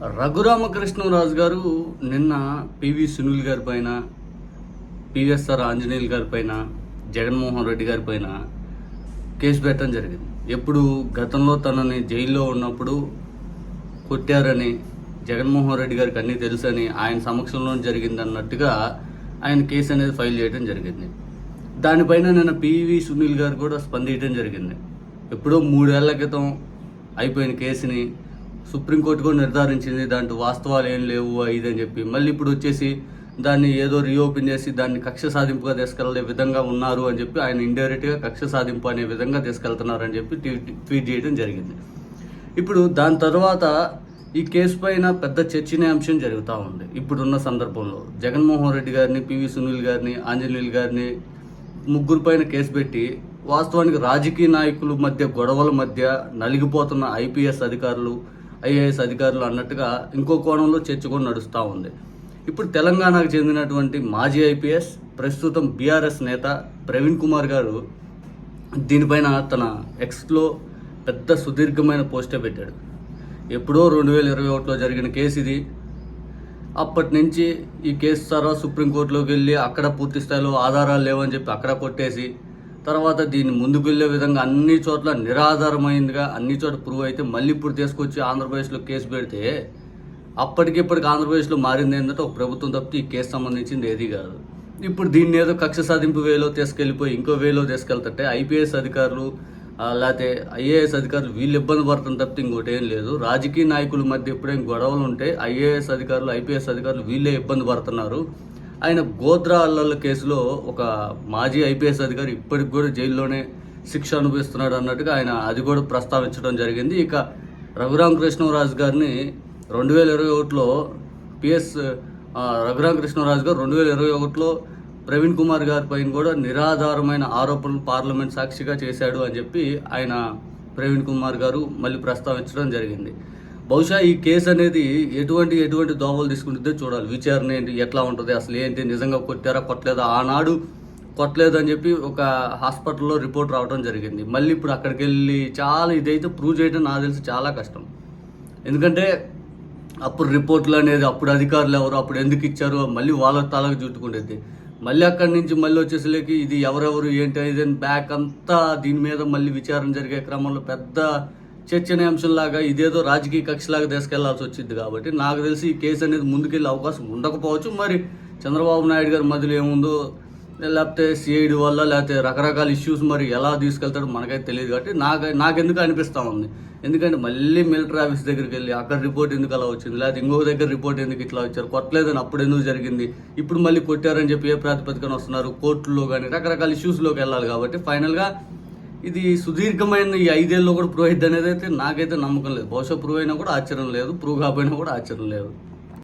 రఘురామకృష్ణరాజు గారు నిన్న పివి సునీల్ గారి పైన పివిఎస్ఆర్ ఆంజనేయులు గారి పైన జగన్మోహన్ రెడ్డి గారి పైన కేసు పెట్టడం జరిగింది. ఎప్పుడు గతంలో తనని జైల్లో ఉన్నప్పుడు కొట్టారని జగన్మోహన్ రెడ్డి గారికి అన్నీ తెలుసని ఆయన సమక్షంలో జరిగింది అన్నట్టుగా ఆయన కేసు అనేది ఫైల్ చేయడం జరిగింది. దానిపైన నిన్న పివి సునీల్ గారు కూడా స్పందించడం జరిగింది. ఎప్పుడో మూడేళ్ళ క్రితం అయిపోయిన కేసుని సుప్రీంకోర్టు కూడా నిర్ధారించింది దాంట్లో వాస్తవాలు ఏం లేవు ఇది అని చెప్పి. మళ్ళీ ఇప్పుడు వచ్చేసి దాన్ని ఏదో రీఓపెన్ చేసి దాన్ని కక్ష సాధింపుగా తీసుకెళ్ళే విధంగా ఉన్నారు అని చెప్పి ఆయన ఇండైరెక్ట్గా కక్ష సాధింపు అనే విధంగా తీసుకెళ్తున్నారని చెప్పి ట్వీట్ ట్వీట్ చేయడం జరిగింది. ఇప్పుడు దాని తర్వాత ఈ కేసు పైన పెద్ద చర్చనీయాంశం జరుగుతూ ఉంది. ఇప్పుడున్న సందర్భంలో జగన్మోహన్ రెడ్డి గారిని పివి సునీల్ గారిని ఆంజనేయులు గారిని ముగ్గురు పైన కేసు పెట్టి వాస్తవానికి రాజకీయ నాయకుల మధ్య గొడవల మధ్య నలిగిపోతున్న ఐపీఎస్ అధికారులు ఐఏఎస్ అధికారులు అన్నట్టుగా ఇంకో కోణంలో చర్చ కూడా నడుస్తూ ఉంది. ఇప్పుడు తెలంగాణకు చెందినటువంటి మాజీ ఐపీఎస్ ప్రస్తుతం బీఆర్ఎస్ నేత ప్రవీణ్ కుమార్ గారు దీనిపైన తన ఎక్స్లో పెద్ద సుదీర్ఘమైన పోస్టే పెట్టాడు. ఎప్పుడో రెండు వేల ఇరవై ఒకటిలో జరిగిన కేసు ఇది. అప్పటి నుంచి ఈ కేసు తర్వాత సుప్రీంకోర్టులోకి వెళ్ళి అక్కడ పూర్తి స్థాయిలో ఆధారాలు లేవని చెప్పి అక్కడ కొట్టేసి తర్వాత దీన్ని ముందుకు వెళ్ళే విధంగా అన్ని చోట్ల నిరాధారమైందిగా అన్ని చోట్ల ప్రూవ్ అయితే మళ్ళీ ఇప్పుడు తీసుకొచ్చి ఆంధ్రప్రదేశ్లో కేసు పెడితే అప్పటికిప్పటికి ఆంధ్రప్రదేశ్లో మారింది ఏంటంటే ఒక ప్రభుత్వం తప్పితే ఈ కేసు సంబంధించింది ఏది కాదు. ఇప్పుడు దీన్ని ఏదో కక్ష సాధింపు వేలో తీసుకెళ్ళిపోయి ఇంకో వేలో తీసుకెళ్తుంటే ఐపీఎస్ అధికారులు లేకపోతే ఐఏఎస్ అధికారులు వీళ్ళు ఇబ్బంది పడుతుంది తప్పితే ఇంకోటి ఏం లేదు. రాజకీయ నాయకుల మధ్య ఎప్పుడేం గొడవలు ఉంటే ఐఏఎస్ అధికారులు ఐపీఎస్ అధికారులు వీళ్ళే ఇబ్బంది పడుతున్నారు. ఆయన గోద్రా అల్లర్ల కేసులో ఒక మాజీ ఐపీఎస్ అధికారి ఇప్పటికి కూడా జైల్లోనే శిక్ష అనుభవిస్తున్నాడు అన్నట్టుగా ఆయన అది కూడా ప్రస్తావించడం జరిగింది. ఇక రఘురామకృష్ణరాజు గారిని రెండు వేల ఇరవై ఒకటిలో పిఎస్ రఘురామకృష్ణరాజు గారు రెండు వేల ఇరవై ఒకటిలో ప్రవీణ్ కుమార్ గారి పైన కూడా నిరాధారమైన ఆరోపణలు పార్లమెంట్ సాక్షిగా చేశాడు అని చెప్పి ఆయన ప్రవీణ్ కుమార్ గారు మళ్ళీ ప్రస్తావించడం జరిగింది. బహుశా ఈ కేసు అనేది ఎటువంటి ఎటువంటి దోవలు తీసుకుంటుందో చూడాలి. విచారణ ఏంటి ఎట్లా ఉంటుంది అసలు ఏంటి నిజంగా కొట్టారా కొట్టలేదా? ఆనాడు కొట్టలేదు అని చెప్పి ఒక హాస్పిటల్లో రిపోర్ట్ రావడం జరిగింది. మళ్ళీ ఇప్పుడు అక్కడికి వెళ్ళి చాలా ఇదైతే ప్రూవ్ చేయడం నాకు తెలిసి చాలా కష్టం. ఎందుకంటే అప్పుడు రిపోర్ట్లు అనేది అప్పుడు అధికారులు ఎవరు అప్పుడు ఎందుకు ఇచ్చారు మళ్ళీ వాళ్ళ తలకు చుట్టుకుండేది మళ్ళీ అక్కడి నుంచి మళ్ళీ వచ్చేసరికి ఇది ఎవరెవరు ఏంటి ఇది అని బ్యాక్ అంతా దీని మీద మళ్ళీ విచారణ జరిగే క్రమంలో పెద్ద చర్చనీయాంశంలాగా ఇదేదో రాజకీయ కక్షలాగా తీసుకెళ్ళాల్సి వచ్చింది కాబట్టి నాకు తెలిసి ఈ కేసు అనేది ముందుకెళ్ళే అవకాశం ఉండకపోవచ్చు. మరి చంద్రబాబు నాయుడు గారి మధ్యలో ఏముందో లేకపోతే సిఐడి వల్ల లేకపోతే రకరకాల ఇష్యూస్ మరి ఎలా తీసుకెళ్తాడో మనకైతే తెలియదు కాబట్టి నాకు నాకెందుకు అనిపిస్తూ ఉంది. ఎందుకంటే మళ్ళీ మిలిటరీ ఆఫీస్ దగ్గరికి వెళ్ళి అక్కడ రిపోర్ట్ ఎందుకు అలా వచ్చింది లేకపోతే ఇంకొక దగ్గర రిపోర్ట్ ఎందుకు ఇట్లా వచ్చారు కొట్టలేదని అప్పుడు ఎందుకు జరిగింది ఇప్పుడు మళ్ళీ కొట్టారని చెప్పి ఏ ప్రాతిపదికన వస్తున్నారు కోర్టులో కానీ రకరకాల ఇష్యూస్లోకి వెళ్ళాలి కాబట్టి ఫైనల్గా ఇది సుదీర్ఘమైన ఈ ఐదేళ్ళలో కూడా ప్రూవ్ అయింది అనేది అయితే నాకైతే నమ్మకం లేదు. బహుశా ప్రూవ్ అయినా కూడా ఆశ్చర్యం లేదు ప్రూవ్ కాకపోయినా కూడా ఆశ్చర్యం లేదు.